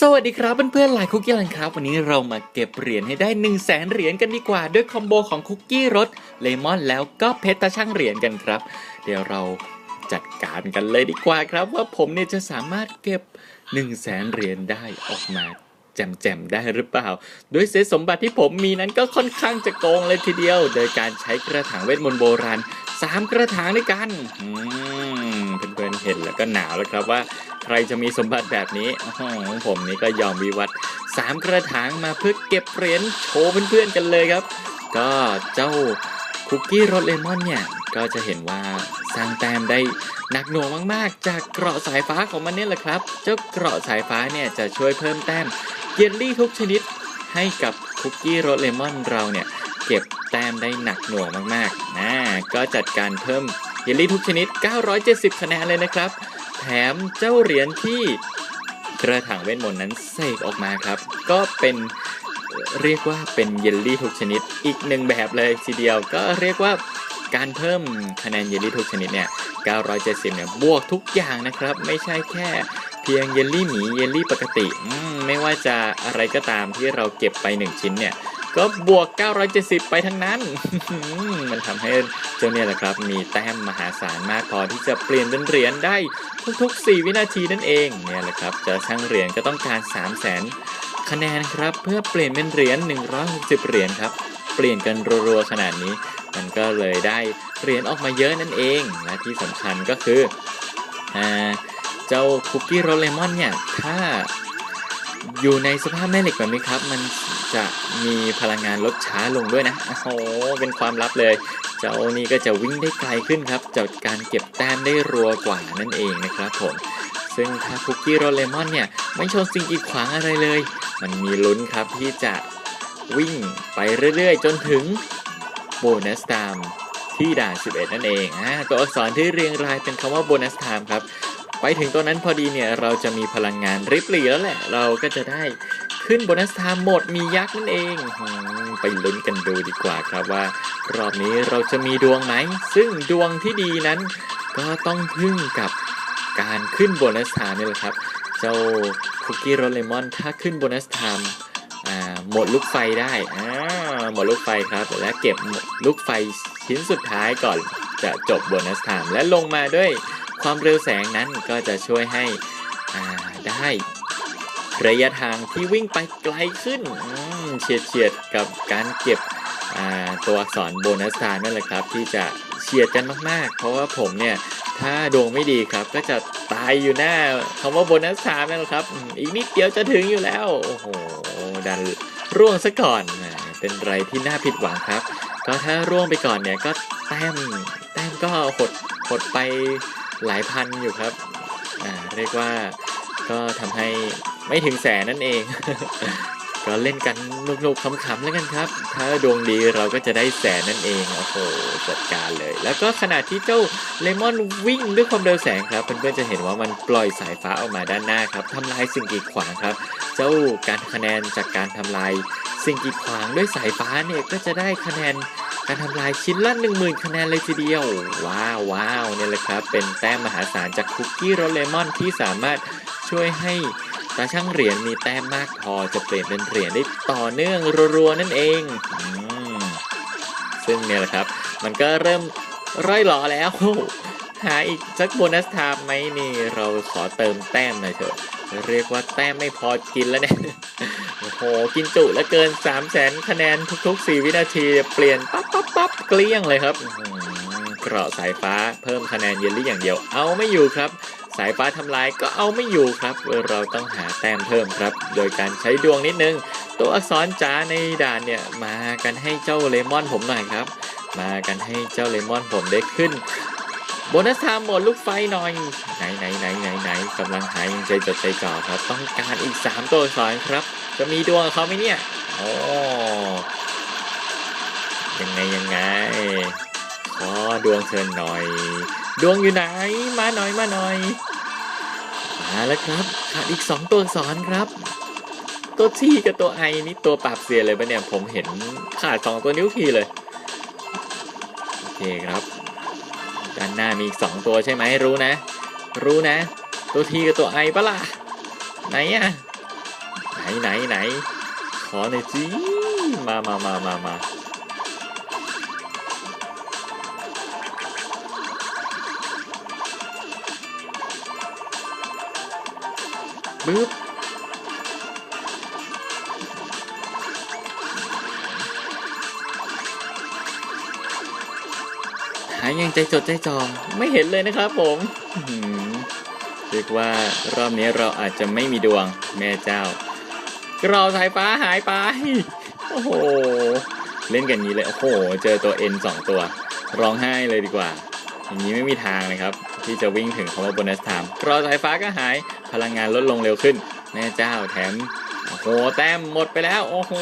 สวัสดีครับเพื่อนๆหลายคุกกี้ลันครับ วันนี้เรามาเก็บเหรียญให้ได้ 1 0 0 0 0แสนเหรียญกันดีกว่า ด้วยคอมโบของคุกกี้รสเลมอนแล้วก็เพชรตาช่างเหรียญกันครับ เดี๋ยวเราจัดการกันเลยดีกว่าครับ ว่าผมเนี่ยจะสามารถเก็บ 1 0 0 0 0แสนเหรียญได้ออกมาแจมๆได้หรือเปล่า ด้วยเศษสมบัติที่ผมมีนั้นก็ค่อนข้างจะโกงเลยทีเดียว โดยการใช้กระถางเวทมนต์โบราณสามกระถางด้วยกันอืม เห็นแล้วก็หนาวแล้วครับว่าใครจะมีสมบัติแบบนี้ของผมนี่ก็ยอมวิวัฒน์สามกระถางมาเพื่อเก็บเหรียญโชว์เพื่อนๆกันเลยครับ ก็เจ้าคุกกี้รสเลมอนเนี่ยก็จะเห็นว่าสร้างแต้มได้หนักหน่วงมากๆ จากเกราะสายฟ้าของมันนี่แหละครับ เจ้าเกราะสายฟ้าเนี่ยจะช่วยเพิ่มแต้มเยลลี่ทุกชนิดให้กับคุกกี้รสเลมอนเราเนี่ยเก็บแต้มได้หนักหน่วงมากๆนะก็จัดการเพิ่ม เยลลี่ทุกชนิด 970 คะแนนเลยนะครับ แถมเจ้าเหรียญที่กระถางเวทมนต์นั้นเสกออกมาครับ ก็เป็นเรียกว่าเป็นเยลลี่ทุกชนิด อีกหนึ่งแบบเลยทีเดียวก็เรียกว่าการเพิ่มคะแนนเยลลี่ทุกชนิดเนี่ย 970 เนี่ย บวกทุกอย่างนะครับ ไม่ใช่แค่เพียงเยลลี่หมีเยลลี่ปกติ ไม่ว่าจะอะไรก็ตามที่เราเก็บไป 1 ชิ้นเนี่ย ก็บวก 970 ไปทั้งนั้น มันทำให้เจ้าเนี่ยแหละครับ มีแต้มมหาศาลมากพอที่จะเปลี่ยนเป็นเหรียญได้ทุกๆ 4 วินาทีนั่นเอง เนี่ยแหละครับ จะช่างเหรียญก็ต้องการ 3 0 0 0 0 0 คะแนนครับ เพื่อเปลี่ยนเป็นเหรียญ 160 เหรียญครับ เปลี่ยนกันรัวๆขนาดนี้ มันก็เลยได้เหรียญออกมาเยอะนั่นเอง และที่สำคัญก็คืออเจ้าคุกกี้โรเลมอนเนี่ย ถ้าอยู่ในสภาพแม่เหล็กแบบนี้ครับ มัน จะมีพลังงานลดช้าลงด้วยนะโอ้โหเป็นความลับเลย เจ้านี่ก็จะวิ่งได้ไกลขึ้นครับจากการเก็บแต้มได้รัวกว่านั่นเองนะครับผมซึ่งถ้าคุกกี้โรเลมอนเนี่ยไม่ชนสิ่งกีดขวางอะไรเลย มันมีลุ้นครับที่จะวิ่งไปเรื่อยๆ จนถึงโบนัสไทม์ที่ด่าน 11 นั่นเองอตัวอักษรที่เรียงรายเป็นคำว่าโบนัสไทม์ครับ ไปถึงตัวนั้นพอดีเนี่ย เราจะมีพลังงานริบหรี่แล้วแหละ เราก็จะได้ ขึ้นโบนัสไทม์หมดมียักษ์นั่นเองไปลุ้นกันดูดีกว่าครับว่า รอบนี้เราจะมีดวงไหม ซึ่งดวงที่ดีนั้น ก็ต้องพึ่งกับการขึ้นโบนัสไทม์นี่แหละครับ เจ้าคุกกี้โรสเลมอนถ้าขึ้นโบนัสไทม์หมดลูกไฟได้หมดลูกไฟครับ และเก็บลูกไฟชิ้นสุดท้ายก่อนจะจบโบนัสไทม์และลงมาด้วยความเร็วแสงนั้นก็จะช่วยให้ได้ ระยะทางที่วิ่งไปไกลขึ้นเฉียดเฉียดกับการเก็บตัวอักษรโบนัสทานนั่นแหละครับที่จะเฉียดกันมากๆ เพราะว่าผมเนี่ยถ้าดวงไม่ดีครับก็จะตายอยู่หน้าคำว่าโบนัสทามนั่นแหละครับ อีกนิดเดียวจะถึงอยู่แล้ว โอ้โห ดันร่วงซะก่อนเป็นไรที่น่าผิดหวังครับ ก็ถ้าร่วงไปก่อนเนี่ยก็แต้มแต้มก็หดหดไปหลายพันอยู่ครับเรียกว่าก็ทำให้ ไม่ถึงแสนนั่นเอง ก็เล่นกันหนุกๆขำๆแล้วกันครับ ถ้าดวงดีเราก็จะได้แสนนั่นเองโอ้โหจัดการเลย แล้วก็ขณะที่เจ้าเลมอนวิ่งด้วยความเร็วแสงครับเพื่อนๆจะเห็นว่ามันปล่อยสายฟ้าออกมาด้านหน้าครับทำลายสิ่งกีดขวางครับ เจ้าการคะแนนจากการทำลายสิ่งกีดขวางด้วยสายฟ้าเนี่ยก็จะได้คะแนนการทำลายชิ้นละ10,000 คะแนนเลยทีเดียว ว้าวว้าวเนี่ยแหละครับ เป็นแต้มมหาศาลจากคุกกี้โรสเลมอนที่สามารถช่วยให้ ตาช่างเหรียญมีแต้มมากพอจะเปลี่ยนเป็นเหรียญได้ต่อเนื่องรัวๆนั่นเองอืมซึ่งเนี่ยแหละครับ มันก็เริ่มร่อยหลอแล้ว หาอีกสักโบนัสไทม์ไหมนี่เราขอเติมแต้มหน่อยเถอะ เรียกว่าแต้มไม่พอกินแล้วเนี่ย โอ้โห กินจุแล้วเกิน 3 0 0แสนคะแนนทุกๆ 4 วินาทีเปลี่ยนปั๊บปั๊บปั๊บเกลี้ยงเลยครับเกราะสายฟ้าเพิ่มคะแนนเยลลี่อย่างเดียวเอาไม่อยู่ครับ สายฟ้าทำลายก็เอาไม่อยู่ครับ เราต้องหาแต้มเพิ่มครับ โดยการใช้ดวงนิดนึง ตัวอักษรจ้าในด่านเนี่ยมากันให้เจ้าเลมอนผมหน่อยครับ มากันให้เจ้าเลมอนผมได้ขึ้นโบนัสไทม์หมดลูกไฟหน่อย ไหนไหนไหนไหนไหนกำลังหายังใจจดใจจ่อครับ ต้องการอีก 3 ตัวอักษรครับ จะมีดวงเขาไหมเนี่ยโอ้ยังไงยังไงขอดวงเชิญหน่อย ดวงอยู่ไหน มาหน่อยมาหน่อย มาแล้วครับขาดอีก2ตัวสอักษรครับ ตัวที่กับตัวไอนี่ตัวปราบเสียเลยปะเนี่ยผมเห็นขาดสองตัวนิ้วทีเลย โอเคครับ ด้านหน้ามีอีกสองตัวใช่ไหมรู้นะ รู้นะ ตัวทีกับตัวไอปะล่ะ ไหนอะไหนไหนไหนขอหน่อยสิมามามามามา บึ๊บหายังใจจดใจจ่อไม่เห็นเลยนะครับผมเรียกว่ารอบนี้เราอาจจะไม่มีดวงแม่เจ้า กรอสายฟ้าหายไป โอ้โห เล่นกันนี้เลย โอ้โห เจอตัวเอ็นสองตัว ร้องไห้เลยดีกว่า อย่างนี้ไม่มีทางเลยครับ ที่จะวิ่งถึงคำว่าโบนัสไทม์กรอสายฟ้าก็หาย พลังงานลดลงเร็วขึ้น แม่เจ้าแถมโอ้โหแต้มหมดไปแล้ว โอ้โห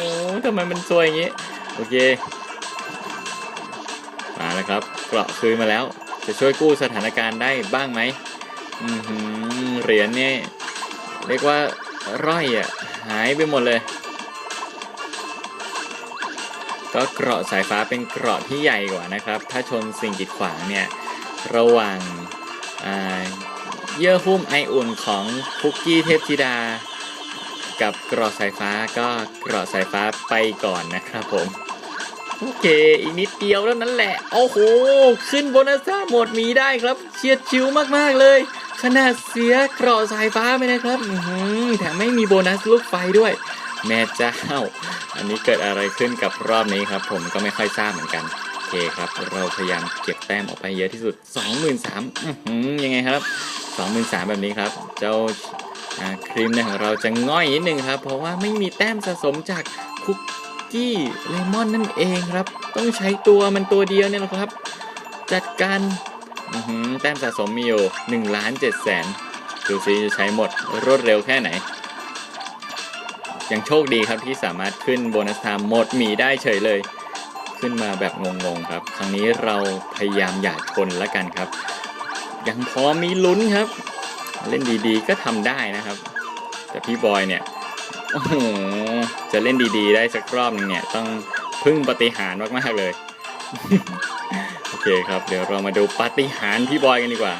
ทำไมมันซวยอย่างนี้ โอเค มาแล้วครับเกราะคืนมาแล้ว จะช่วยกู้สถานการณ์ได้บ้างไหมอือหือเหรียญนี่เรียกว่าร่อยอะ หายไปหมดเลย ก็เกราะสายฟ้าเป็นเกราะที่ใหญ่กว่านะครับ ถ้าชนสิ่งกีดขวางเนี่ย ระหว่างอ่า เยื่อหุ้มไออุ่นของคุกกี้เทพธิดา กับเกราะสายฟ้าก็เกราะสายฟ้าไปก่อนนะครับผม โอเค อีกนิดเดียวแล้วนั้นแหละ โอ้โห ขึ้นโบนัสซ่าหมดมีได้ครับเฉียดชิวมาก ๆ เลย ขนาดเสียเกราะสายฟ้าไปนะครับแถมไม่มีโบนัสลูกไฟด้วย แม่เจ้า อันนี้เกิดอะไรขึ้นกับรอบนี้ครับ ผมก็ไม่ค่อยทราบเหมือนกัน เคครับ เราพยายามเก็บแต้มออกไปเยอะที่สุด 23,000ยังไงครับ 23,000แบบนี้ครับ เจ้าครีมเนี่ยของเราจะง่อยนิดนึงครับ เพราะว่าไม่มีแต้มสะสมจากคุกกี้เลมอนนั่นเองครับ ต้องใช้ตัวมันตัวเดียวเนี่ยแหละครับ จัดการแต้มสะสมมีอยู่1ล้าน7แสนดูซิจะใช้หมดรวดเร็วแค่ไหน ยังโชคดีครับที่สามารถขึ้นโบนัสไทม์หมดหมีได้เฉยเลย ขึ้นมาแบบงงๆครับ ครั้งนี้เราพยายามอย่าชนละกันครับ ยังพอมีลุ้นครับ เล่นดีๆก็ทำได้นะครับ แต่พี่บอยเนี่ยโอ้โหจะเล่นดีๆ ได้สักรอบหนึงเนี่ยต้องพึ่งปฏิหารมากๆเลย โอเคครับ เดี๋ยวเรามาดูปฏิหารพี่บอยกันดีกว่า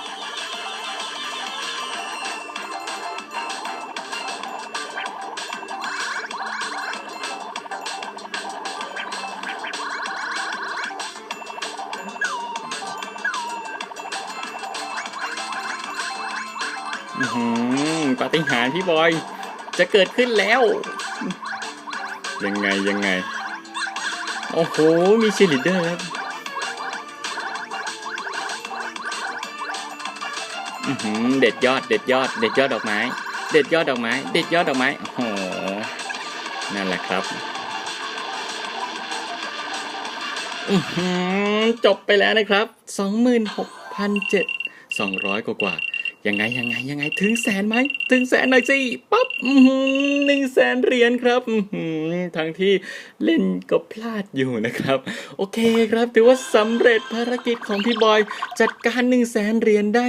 ปาฏิหาริย์พี่บอย จะเกิดขึ้นแล้ว ยังไงยังไง โอ้โห มีเชลีดเดอร์ครับเด็ดยอด เด็ดยอด เด็ดยอดดอกไม้ เด็ดยอดดอกไม้ เด็ดยอดดอกไม้โอ้โหนั่นแหละครับจบไปแล้วนะครับ 26,700 200 กว่ากว่า ยังไงยังไงยังไงถึงแสนไหมถึงแสนหน่อยสิปั๊บหนึ่งแสนเหรียญครับทั้งที่เล่นก็พลาดอยู่นะครับ โอเคครับถือว่าสำเร็จภารกิจของพี่บอย จัดการ1นึ่งแสนเหรียญได้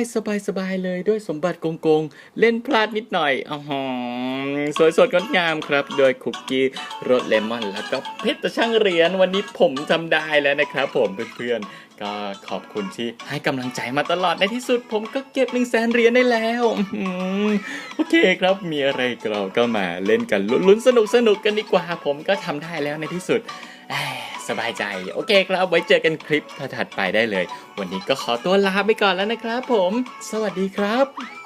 สบายๆเลยด้วยสมบัติโกงๆ เล่นพลาดนิดหน่อยอ๋อหสวยสดงดงามครับ โดยคุกกี้รสเลมอน แล้วก็เพชรช่างเหรียญวันนี้ผมทำได้แล้วนะครับ ผมเพื่อนๆก็ขอบคุณที่ให้กำลังใจมาตลอดในที่สุด ผมก็เก็บ1นึ่งแสนเหรียญได้แล้วโอเคครับมีอะไรเราก็มาเล่นกันลุ้นสนุกสนุกกันดีกว่า ผมก็ทำได้แล้วในที่สุดสบายใจ โอเคครับไว้เจอกันคลิปถัดไปได้เลย วันนี้ก็ขอตัวลาไปก่อนแล้วนะครับผม สวัสดีครับ